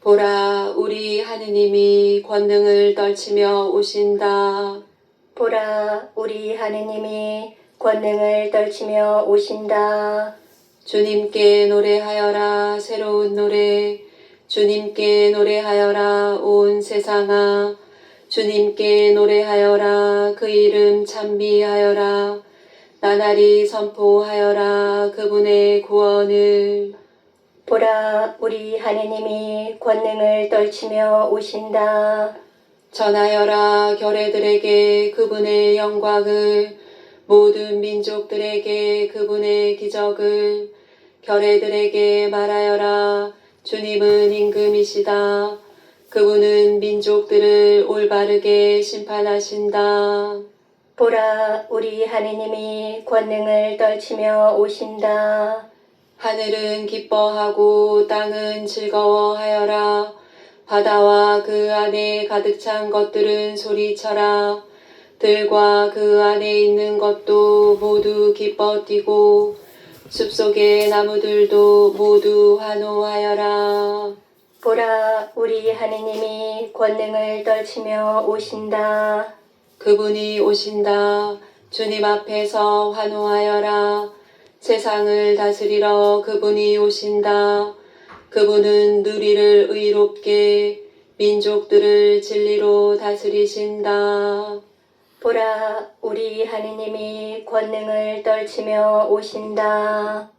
보라, 우리 하느님이 권능을 떨치며 오신다. 보라, 우리 하느님이 권능을 떨치며 오신다. 주님께 노래하여라, 새로운 노래. 주님께 노래하여라, 온 세상아. 주님께 노래하여라, 그 이름 찬미하여라. 나날이 선포하여라, 그분의 구원을. 보라, 우리 하느님이 권능을 떨치며 오신다. 전하여라 결애들에게 그분의 영광을 모든 민족들에게 그분의 기적을 결애들에게 말하여라 주님은 임금이시다 그분은 민족들을 올바르게 심판하신다 보라, 우리 하느님이 권능을 떨치며 오신다. 하늘은 기뻐하고 땅은 즐거워하여라. 바다와 그 안에 가득 찬 것들은 소리쳐라. 들과 그 안에 있는 것도 모두 기뻐 뛰고 숲속의 나무들도 모두 환호하여라. 보라, 우리 하느님이 권능을 떨치며 오신다. 그분이 오신다. 주님 앞에서 환호하여라. 세상을 다스리러 그분이 오신다. 그분은 누리를 의롭게 민족들을 진리로 다스리신다. 보라, 우리 하느님이 권능을 떨치며 오신다.